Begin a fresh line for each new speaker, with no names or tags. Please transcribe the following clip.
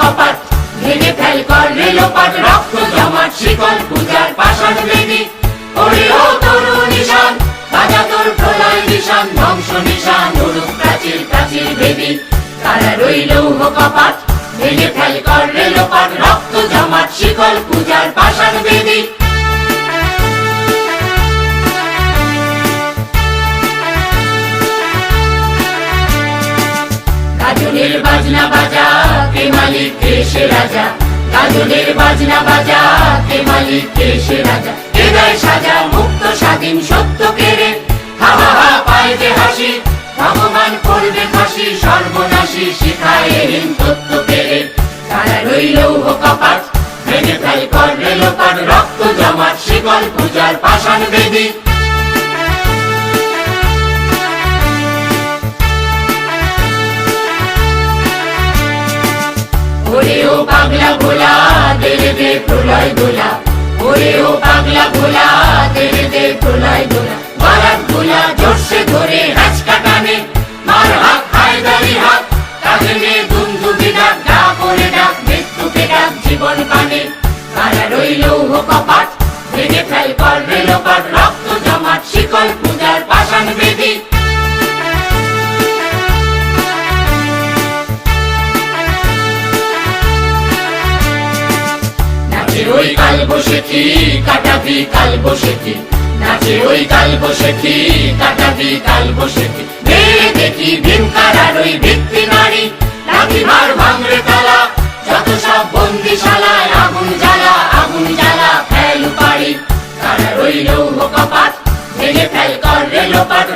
কপাট ভেঙে ফেল কর রেলোপাট রক্ত জমাট, শিকল পূজার পাষাণ বেদি। ওরে ও নিশান বাজা তোর প্রলয় নিশান ধ্বংস নিশান উড়ুক প্রাচীর প্রাচীর বেদি। তারা রইল কপাট ভেঙে ফেল কর রেলোপাট রক্ত জমাট, শিকল পূজার পাষাণ বেদি। গাজনের বাজনা বাজা, কে মালিক, কে সে রাজা? গাজনের বাজনা বাজা, কে মালিক, কে সে রাজা? হৃদয় সাজা মুক্ত, স্বাধীন, সত্য কেড়ে। হা হা হা, পায় যে হাসি, ভগবান করবে ফাঁসি, সর্বনাশী শিখায় হীন তত্ত্ব কেড়ে। তারা রইল কপাট, ভেঙে ফেল কর রেলোপাট রক্ত জমাট, শিকল পূজার পাষাণ বেদী। ও পাগলা ভোলা তেরে দে দোলা ওরে ও পাগলা ভোলা দে দোলা ভোলা। ধরে হাঁচকা টানে। মার হাত হাত ডাক করে ডাক, মৃত্যুকে ডাক জীবন পানে তারা রইল কপাট, ভেঙে ফেল, কর রেলোপাট ওই কাল বসেছি কাটাবি কাল বসেছি নাচে ওই কাল বসেছি কাটাবি কাল বসেছি রে দেখি ভীমকারার ওই ভিত্তি নারী লাঠি মার ভাঙরে তালা, যত আগুন জ্বালা আগুন জ্বালা ফেল পারি তারা রইল কপাট ভেঙে ফেল কর রেলোপাট